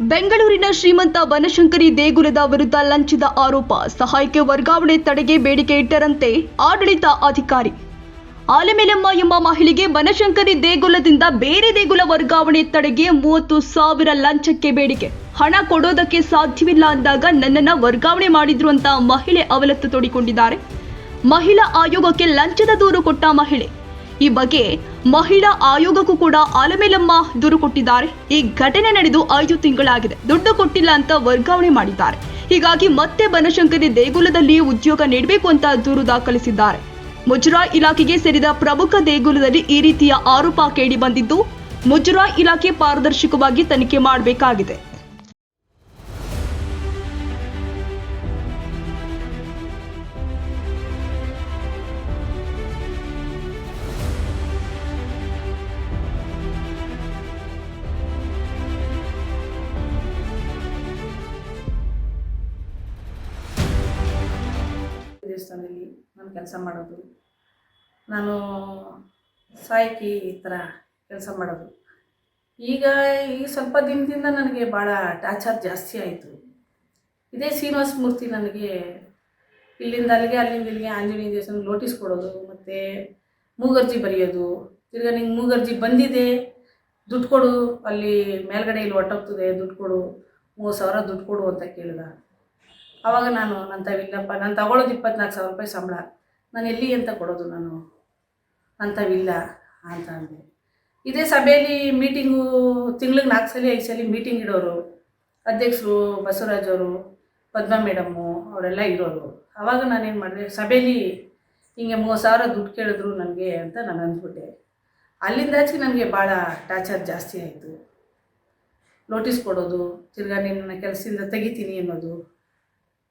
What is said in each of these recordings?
ಬೆಂಗಳೂರಿನ ಶ್ರೀಮಂತ ಬನಶಂಕರಿ ದೇಗುಲದ ವಿರುದ್ಧ ಲಂಚದ ಆರೋಪ ಸಹಾಯಕ್ಕೆ ವರ್ಗಾವಣೆ ತಡೆಗೆ ಬೇಡಿಕೆ ಇಟ್ಟರಂತೆ ಆಡಳಿತ ಅಧಿಕಾರಿ. ಆಲಮೇಲಮ್ಮ ಎಂಬ ಮಹಿಳೆಗೆ ಬನಶಂಕರಿ ದೇಗುಲದಿಂದ ಬೇರೆ ದೇಗುಲ ವರ್ಗಾವಣೆ ತಡೆಗೆ ಮೂವತ್ತು ಸಾವಿರ ಲಂಚಕ್ಕೆ ಬೇಡಿಕೆ. ಹಣ ಕೊಡೋದಕ್ಕೆ ಸಾಧ್ಯವಿಲ್ಲ ಅಂದಾಗ ನನ್ನನ್ನು ವರ್ಗಾವಣೆ ಮಾಡಿದ್ರು ಅಂತ ಮಹಿಳೆ ಅವಲತ್ತು ತೋಡಿಕೊಂಡಿದ್ದಾರೆ. ಮಹಿಳಾ ಆಯೋಗಕ್ಕೆ ಲಂಚದ ದೂರು ಕೊಟ್ಟ ಮಹಿಳೆ. ಈ ಬಗ್ಗೆ ಮಹಿಳಾ ಆಯೋಗಕ್ಕೂ ಕೂಡ ಆಲಮೇಲಮ್ಮ ದೂರು ಕೊಟ್ಟಿದ್ದಾರೆ. ಈ ಘಟನೆ ನಡೆದು ಐದು ತಿಂಗಳಾಗಿದೆ. ದುಡ್ಡು ಕೊಟ್ಟಿಲ್ಲ ಅಂತ ವರ್ಗಾವಣೆ ಮಾಡಿದ್ದಾರೆ. ಹೀಗಾಗಿ ಮತ್ತೆ ಬನಶಂಕರಿ ದೇಗುಲದಲ್ಲಿ ಉದ್ಯೋಗ ನೀಡಬೇಕು ಅಂತ ದೂರು ದಾಖಲಿಸಿದ್ದಾರೆ. ಮುಜರಾ ಇಲಾಖೆಗೆ ಸೇರಿದ ಪ್ರಮುಖ ದೇಗುಲದಲ್ಲಿ ಈ ರೀತಿಯ ಆರೋಪ ಕೇಳಿ ಬಂದಿದ್ದು ಮುಜರಾ ಇಲಾಖೆ ಪಾರದರ್ಶಕವಾಗಿ ತನಿಖೆ ಮಾಡಬೇಕಾಗಿದೆ. ದೇವಸ್ಥಾನದಲ್ಲಿ ನಾನು ಕೆಲಸ ಮಾಡೋದು. ನಾನು ಸಾಯಕಿ ಈ ಥರ ಕೆಲಸ ಮಾಡೋದು. ಈಗ ಈ ಸ್ವಲ್ಪ ದಿನದಿಂದ ನನಗೆ ಭಾಳ ಟಾರ್ಚರ್ ಜಾಸ್ತಿ ಆಯಿತು. ಇದೇ ಶ್ರೀನಿವಾಸ ಮೂರ್ತಿ ನನಗೆ ಇಲ್ಲಿಂದ ಅಲ್ಲಿಗೆ, ಅಲ್ಲಿಂದ ಇಲ್ಲಿಗೆ ಆಂಜನೇಯ ದೇವಸ್ಥಾನ ನೋಟಿಸ್ ಕೊಡೋದು, ಮತ್ತು ಮೂಗರ್ಜಿ ಬರೆಯೋದು. ತಿರ್ಗಾ ನಿಂಗೆ ಮೂಗರ್ಜಿ ಬಂದಿದೆ, ದುಡ್ಡು ಕೊಡು. ಅಲ್ಲಿ ಮೇಲ್ಗಡೆ ಇಲ್ಲಿ ಹೊಟ್ಟೋಗ್ತದೆ ದುಡ್ಡು ಕೊಡು. ಮೂರು ಸಾವಿರ ದುಡ್ಡು ಕೊಡು ಅಂತ ಕೇಳಿದ. ಆವಾಗ ನಾನು ನನ್ನ ತವಿಲ್ಲಪ್ಪ ನಾನು ತಗೊಳ್ಳೋದು ಇಪ್ಪತ್ನಾಲ್ಕು ಸಾವಿರ ರೂಪಾಯಿ ಸಂಬಳ. ನಾನು ಎಲ್ಲಿ ಅಂತ ಕೊಡೋದು ನಾನು? ಅಂಥವಿಲ್ಲ ಅಂತ ಅಂದೆ. ಇದೇ ಸಭೆಯಲ್ಲಿ ಮೀಟಿಂಗು ತಿಂಗ್ಳಿಗೆ ನಾಲ್ಕು ಸಲ, ಐದು ಸಲ ಮೀಟಿಂಗ್ ಇಡೋರು, ಅಧ್ಯಕ್ಷರು, ಬಸವರಾಜ್ ಅವರು, ಪದ್ಮ ಮೇಡಮ್ಮು ಅವರೆಲ್ಲ ಇರೋರು. ಆವಾಗ ನಾನೇನು ಮಾಡಿದೆ ಸಭೆಯಲ್ಲಿ ಹಿಂಗೆ ಮೂವತ್ತು ಸಾವಿರ ದುಡ್ಡು ಕೇಳಿದ್ರು ನನಗೆ ಅಂತ ನಾನು ಅಂದ್ಬಿಟ್ಟೆ. ಅಲ್ಲಿಂದಾಚೆ ನನಗೆ ಭಾಳ ಟಾರ್ಚರ್ ಜಾಸ್ತಿ ಆಯಿತು. ನೋಟಿಸ್ ಕೊಡೋದು, ತಿರ್ಗಾ ನಿನ್ನ ಕೆಲಸದಿಂದ ತೆಗಿತೀನಿ ಅನ್ನೋದು.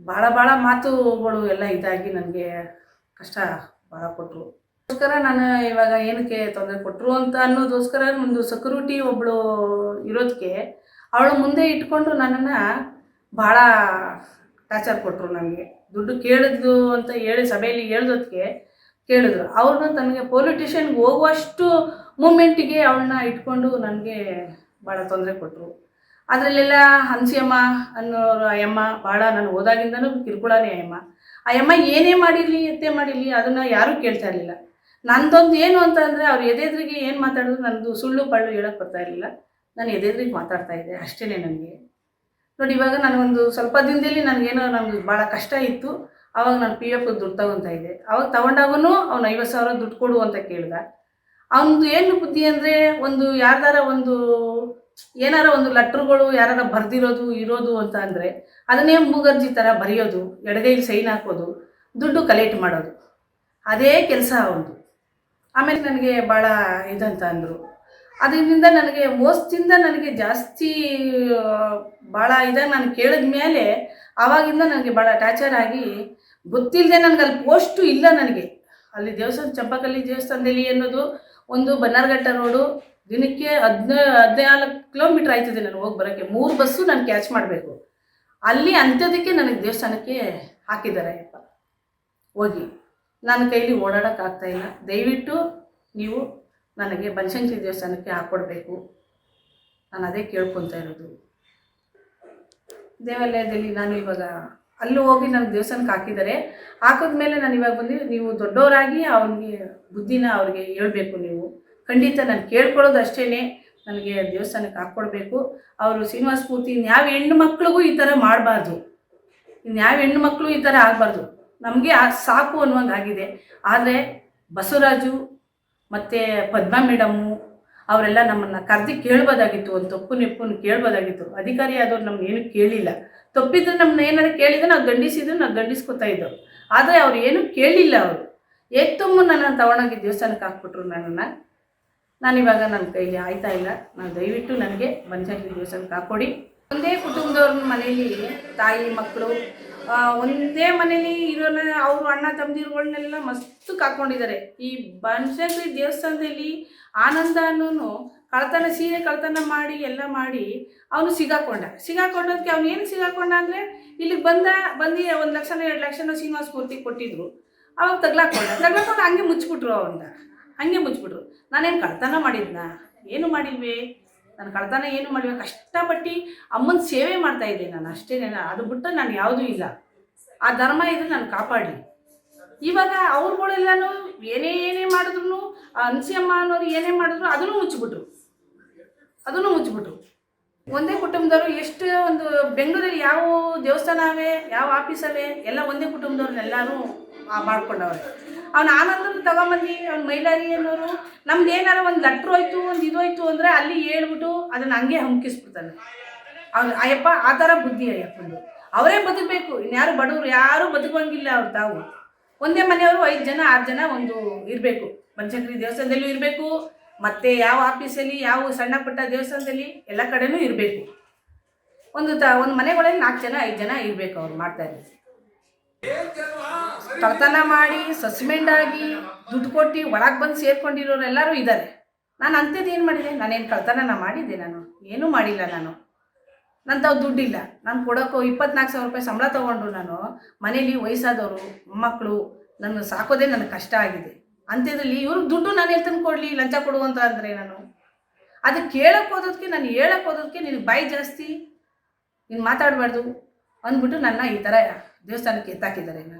ಭಾಳ ಭಾಳ ಮಾತುಗಳು ಎಲ್ಲ ಇದಾಗಿ ನನಗೆ ಕಷ್ಟ ಭಾಳ ಕೊಟ್ಟರು ಅದಕ್ಕೋಸ್ಕರ ನಾನು ಇವಾಗ ಏನಕ್ಕೆ ತೊಂದರೆ ಕೊಟ್ಟರು ಅಂತ ಅನ್ನೋದೋಸ್ಕರ ಒಂದು ಸೆಕ್ಯೂರಿಟಿ ಒಬ್ಬಳು ಇರೋದಕ್ಕೆ ಅವಳು ಮುಂದೆ ಇಟ್ಕೊಂಡು ನನ್ನನ್ನು ಭಾಳ ಟಾರ್ಚರ್ ಕೊಟ್ಟರು ನನಗೆ. ದುಡ್ಡು ಕೇಳಿದ್ದು ಅಂತ ಹೇಳಿ ಸಭೆಯಲ್ಲಿ ಹೇಳ್ದೋದಕ್ಕೆ ಕೇಳಿದ್ರು. ಅವ್ರನ್ನ ತನಗೆ ಪೊಲಿಟಿಷಿಯನ್ಗೆ ಹೋಗುವಷ್ಟು ಮೂಮೆಂಟಿಗೆ ಅವಳನ್ನ ಇಟ್ಕೊಂಡು ನನಗೆ ಭಾಳ ತೊಂದರೆ ಕೊಟ್ಟರು ಅದರಲ್ಲೆಲ್ಲ ಹಂಸಿಯಮ್ಮ ಅನ್ನೋರು ಅಯ್ಯಮ್ಮ ಭಾಳ ನಾನು ಓದಾಗಿಂದನೂ ಕಿರ್ಕುಳನೇ ಅಯ್ಯಮ್ಮ ಅಯ್ಯಮ್ಮ ಏನೇ ಮಾಡಿರಲಿ, ಎತ್ತೆ ಮಾಡಿರಲಿ, ಅದನ್ನು ಯಾರೂ ಕೇಳ್ತಾ ಇರಲಿಲ್ಲ. ನಂದೊಂದು ಏನು ಅಂತ ಅಂದರೆ ಅವ್ರು ಎದೆದ್ರಿಗೆ ಏನು ಮಾತಾಡಿದ್ರು ನಂದು ಸುಳ್ಳು ಪಳ್ಳು ಹೇಳೋಕ್ಕೆ ಬರ್ತಾ ಇರಲಿಲ್ಲ. ನಾನು ಎದೆದ್ರಿಗೆ ಮಾತಾಡ್ತಾ ಇದ್ದೆ ಅಷ್ಟೇ ನನಗೆ. ನೋಡಿ ಇವಾಗ ನನಗೊಂದು ಸ್ವಲ್ಪ ದಿನದಲ್ಲಿ ನನಗೇನೋ ನಮ್ಗೆ ಭಾಳ ಕಷ್ಟ ಇತ್ತು. ಆವಾಗ ನಾನು ಪಿ ಎಫ್ ದುಡ್ಡು ತಗೊತಾ ಇದ್ದೆ. ಅವಾಗ ತಗೊಂಡಾಗೂ ಅವ್ನು ಐವತ್ತು ಸಾವಿರ ದುಡ್ಡು ಕೊಡು ಅಂತ ಕೇಳ್ದ. ಅವನದು ಏನು ಬುದ್ಧಿ ಅಂದರೆ ಒಂದು ಯಾರ್ದಾರ ಒಂದು ಏನಾರ ಒಂದು ಲೆಟ್ರುಗಳು ಯಾರು ಬರ್ದಿರೋದು, ಇರೋದು ಅಂತ ಅಂದರೆ ಅದನ್ನೇ ಮೂಗರ್ಜಿ ಥರ ಬರೆಯೋದು, ಎಡಗೈಲಿ ಸೈನ್ ಹಾಕೋದು, ದುಡ್ಡು ಕಲೆಕ್ಟ್ ಮಾಡೋದು. ಅದೇ ಕೆಲಸ ಒಂದು. ಆಮೇಲೆ ನನಗೆ ಭಾಳ ಇದಂತ ಅಂದರು. ಅದರಿಂದ ನನಗೆ ಮೋಸದಿಂದ ನನಗೆ ಜಾಸ್ತಿ ಭಾಳ ಇದಾಗಿ ನಾನು ಕೇಳಿದ ಮೇಲೆ ಆವಾಗಿಂದ ನನಗೆ ಭಾಳ ಟಾರ್ಚರ್ ಆಗಿ ಗೊತ್ತಿಲ್ಲದೆ ನನಗೆ ಅಲ್ಲಿ ಪೋಸ್ಟು ಇಲ್ಲ ನನಗೆ. ಅಲ್ಲಿ ದೇವಸ್ಥಾನ, ಚಂಪಕಲ್ಲಿ ದೇವಸ್ಥಾನದಲ್ಲಿ ಅನ್ನೋದು ಒಂದು ಬನ್ನಾರ್ಘಟ್ಟ ರೋಡು ದಿನಕ್ಕೆ ಹದಿನ, ಹದಿನಾಲ್ಕು ಕಿಲೋಮೀಟ್ರ್ ಆಯ್ತದೆ ನಾನು ಹೋಗಿ ಬರೋಕ್ಕೆ ಮೂರು ಬಸ್ಸು ನಾನು ಕ್ಯಾಚ್ ಮಾಡಬೇಕು. ಅಲ್ಲಿ ಅಂಥದಕ್ಕೆ ನನಗೆ ದೇವಸ್ಥಾನಕ್ಕೆ ಹಾಕಿದ್ದಾರೆ ಅಪ್ಪ. ಹೋಗಿ. ನನ್ನ ಕೈಲಿ ಓಡಾಡೋಕ್ಕಾಗ್ತಾ ಇಲ್ಲ. ದಯವಿಟ್ಟು ನೀವು ನನಗೆ ಬನಶಂಕರಿ ದೇವಸ್ಥಾನಕ್ಕೆ ಹಾಕ್ಕೊಡ್ಬೇಕು ನಾನು ಅದೇ ಕೇಳ್ಕೊತಾ ಇರೋದು. ದೇವಾಲಯದಲ್ಲಿ ನಾನು ಇವಾಗ ಅಲ್ಲೂ ಹೋಗಿ ನನ್ನ ದೇವಸ್ಥಾನಕ್ಕೆ ಹಾಕಿದ್ದಾರೆ. ಹಾಕಿದ್ಮೇಲೆ ನಾನು ಇವಾಗ ಬಂದು ನೀವು ದೊಡ್ಡವರಾಗಿ ಅವ್ರಿಗೆ ಬುದ್ಧಿನ ಅವ್ರಿಗೆ ಹೇಳಬೇಕು ನೀವು. ಖಂಡಿತ ನಾನು ಕೇಳ್ಕೊಳ್ಳೋದು ಅಷ್ಟೇ ನನಗೆ ದೇವಸ್ಥಾನಕ್ಕೆ ಹಾಕ್ಕೊಡ್ಬೇಕು ಅವರು ಶ್ರೀನಿವಾಸ ಮೂರ್ತಿ ಇನ್ಯಾವ ಹೆಣ್ಣು ಮಕ್ಳಿಗೂ ಈ ಥರ ಮಾಡಬಾರ್ದು. ಇನ್ಯಾವ ಹೆಣ್ಣು ಮಕ್ಕಳು ಈ ಥರ ಆಗಬಾರ್ದು. ನಮಗೆ ಸಾಕು ಅನ್ನುವಂಗೆ ಆಗಿದೆ. ಆದರೆ ಬಸವರಾಜು ಮತ್ತು ಪದ್ಮ ಮೇಡಮ್ಮು ಅವರೆಲ್ಲ ನಮ್ಮನ್ನು ಕರೆದು ಕೇಳ್ಬೋದಾಗಿತ್ತು. ಒಂದು ತಪ್ಪು ನೆಪ್ಪನ್ನು ಕೇಳ್ಬೋದಾಗಿತ್ತು. ಅಧಿಕಾರಿ ಆದವ್ರು ನಮ್ಗೆ ಏನು ಕೇಳಿಲ್ಲ. ತಪ್ಪಿದ್ರೆ ನಮ್ಮನ್ನ ಏನಾದ್ರು ಕೇಳಿದ್ರೆ ನಾವು ದಂಡಿಸಿದ್ರು ನಾವು ದಂಡಿಸ್ಕೊತಾ ಇದ್ದೆವು ಆದರೆ ಅವ್ರು ಏನೂ ಕೇಳಿಲ್ಲ ಅವರು. ಏಕ್ ನನ್ನನ್ನು ನನ್ನ ತಗೊಂಡೋಗಿ ದೇವಸ್ಥಾನಕ್ಕೆ ಹಾಕ್ಬಿಟ್ರು ನನ್ನನ್ನು. ನಾನಿವಾಗ ನನ್ನ ಕೈಲಿ ಆಯ್ತಾ ಇಲ್ಲ. ನಾನು ದಯವಿಟ್ಟು ನನಗೆ ಬನಶಂಕರಿ ದೇವಸ್ಥಾನಕ್ಕೆ ಹಾಕ್ಕೊಡಿ ಒಂದೇ ಕುಟುಂಬದವ್ರ ಮನೇಲಿ ತಾಯಿ ಮಕ್ಕಳು ಒಂದೇ ಮನೇಲಿ ಇರೋನ ಅವರು ಅಣ್ಣ ತಮ್ಮದಿರುಗಳನ್ನೆಲ್ಲ ಮಸ್ತು ಕಾಕೊಂಡಿದ್ದಾರೆ. ಈ ಬನಶಂಕರಿ ದೇವಸ್ಥಾನದಲ್ಲಿ ಆನಂದ ಅನ್ನೋನು ಕಳ್ತನ ಸೀರೆ ಕಳ್ತನ ಮಾಡಿ ಎಲ್ಲ ಮಾಡಿ ಅವನು ಸಿಗಾಕೊಂಡ. ಸಿಗಾಕೊಂಡೋದಕ್ಕೆ ಅವ್ನು ಏನು ಸಿಗಾಕೊಂಡ ಅಂದರೆ ಇಲ್ಲಿಗೆ ಬಂದ ಬಂದು ಒಂದು ಲಕ್ಷನ ಎರಡು ಲಕ್ಷನ ಶ್ರೀನಿವಾಸ ಮೂರ್ತಿ ಕೊಟ್ಟಿದ್ರು. ಅವಾಗ ತಗ್ಲಾಕೊಂಡ. ತಗ್ಲಾಕೊಂಡು ಹಂಗೆ ಮುಚ್ಚಿಬಿಟ್ರು ಅವನ್ನ ಹಂಗೆ ಮುಚ್ಚಿಬಿಟ್ರು. ನಾನೇನು ಕಳ್ತನ ಮಾಡಿದ್ನ? ಏನು ಮಾಡಿಲ್ವೇ? ನಾನು ಕಳ್ತನ ಏನು ಮಾಡಿವೆ ಕಷ್ಟಪಟ್ಟು ಅಮ್ಮನ ಸೇವೆ ಮಾಡ್ತಾ ಇದ್ದೆ ನಾನು, ಅಷ್ಟೇ ಅದು ಬಿಟ್ಟು ನಾನು ಯಾವುದೂ ಇಲ್ಲ. ಆ ಧರ್ಮ ಇದ್ರೆ ನಾನು ಕಾಪಾಡಲಿ. ಇವಾಗ ಅವ್ರುಗಳೆಲ್ಲನೂ ಏನೇ ಏನೇ ಮಾಡಿದ್ರು ಅನ್ಸಿಯಮ್ಮ ಅನ್ನೋರು ಏನೇ ಮಾಡಿದ್ರು, ಅದನ್ನು ಮುಚ್ಚಿಬಿಟ್ರು. ಅದನ್ನು ಮುಚ್ಚಿಬಿಟ್ರು. ಒಂದೇ ಕುಟುಂಬದವರು ಎಷ್ಟು ಒಂದು ಬೆಂಗಳೂರಲ್ಲಿ ಯಾವ ದೇವಸ್ಥಾನವೇ, ಯಾವ ಆಫೀಸಲ್ಲೇ, ಎಲ್ಲ ಒಂದೇ ಕುಟುಂಬದವ್ರನ್ನೆಲ್ಲರೂ ಮಾಡ್ಕೊಂಡವ್ರೆ. ಅವ್ನ ಆನಂದನ ತಗೊಂಬಂದು ಅವ್ನ ಮೈಲಾರಿ ಅನ್ನೋರು. ನಮ್ದು ಏನಾರ ಒಂದು ಲಟ್ರು ಹೋಯ್ತು, ಒಂದು ಇದು ಹೋಯ್ತು ಅಂದರೆ ಅಲ್ಲಿ ಹೇಳ್ಬಿಟ್ಟು ಅದನ್ನು ಹಂಗೆ ಹಂಕಿಸ್ಬಿಡ್ತಾನೆ. ಅವ್ನು, ಅಯ್ಯಪ್ಪ, ಆ ಥರ ಬುದ್ಧಿ ಅಯ್ಯಪ್ಪಂದು. ಅವರೇ ಬದುಕಬೇಕು. ಇನ್ಯಾರು ಬಡವರು, ಯಾರೂ ಬದುಕುವಂಗಿಲ್ಲ ಅವ್ರು ತಾವು. ಒಂದೇ ಮನೆಯವರು ಐದು ಜನ, ಆರು ಜನ ಒಂದು ಇರಬೇಕು. ಬನಶಂಕರಿ ದೇವಸ್ಥಾನದಲ್ಲೂ ಇರಬೇಕು. ಮತ್ತೆ ಯಾವ ಆಫೀಸಲ್ಲಿ, ಯಾವ ಸಣ್ಣ ಪುಟ್ಟ ದೇವಸ್ಥಾನದಲ್ಲಿ ಎಲ್ಲ ಕಡೆನೂ ಇರಬೇಕು. ಒಂದು ತ, ಒಂದು ಮನೆಗಳಲ್ಲಿ ನಾಲ್ಕು ಜನ, ಐದು ಜನ ಇರಬೇಕು ಅವ್ರು ಮಾಡ್ತಾ ಇದ್ದಾರೆ ಕಳ್ತನ ಮಾಡಿ, ಸಸ್ಪೆಂಡ್ ಆಗಿ, ದುಡ್ಡು ಕೊಟ್ಟು ಒಳಗೆ ಬಂದು ಸೇರ್ಕೊಂಡಿರೋರು ಎಲ್ಲರೂ ಇದ್ದಾರೆ. ನಾನು ಅಂಥದ್ದು ಏನು ಮಾಡಿದೆ? ನಾನೇನು ಕಳ್ತನ ಮಾಡಿದ್ದೆ ನಾನು. ಏನೂ ಮಾಡಿಲ್ಲ ನಾನು. ನನ್ನ ತಾವು ದುಡ್ಡಿಲ್ಲ. ನಾನು ಕೊಡೋಕ್ಕೂ ಇಪ್ಪತ್ನಾಲ್ಕು ಸಾವಿರ ರೂಪಾಯಿ ಸಂಬಳ ತೊಗೊಂಡು ನಾನು ಮನೇಲಿ ವಯಸ್ಸಾದವರು ಮಕ್ಕಳು ನನ್ನ ಸಾಕೋದೇ ನನಗೆ ಕಷ್ಟ ಆಗಿದೆ. ಅಂಥದ್ರಲ್ಲಿ ಇವ್ರಿಗೆ ದುಡ್ಡು ನಾನು ಎಲ್ಲಿ ತಂದು ಕೊಡಲಿ, ಲಂಚ ಕೊಡುವಂತ ಅಂದರೆ ನಾನು. ಅದಕ್ಕೆ ಕೇಳಕ್ಕೆ ಹೋದೋದಕ್ಕೆ ನಾನು ಹೇಳಕ್ಕೆ ಹೋದೋದಕ್ಕೆ ನಿನಗೆ ಬಾಯಿ ಜಾಸ್ತಿ. ನೀನು ಮಾತಾಡಬಾರ್ದು. ಅಂದ್ಬಿಟ್ಟು ನನ್ನ ಈ ಥರ ದೇವಸ್ಥಾನಕ್ಕೆ ಎತ್ತಾಕಿದ್ದಾರೆ ನನ್ನ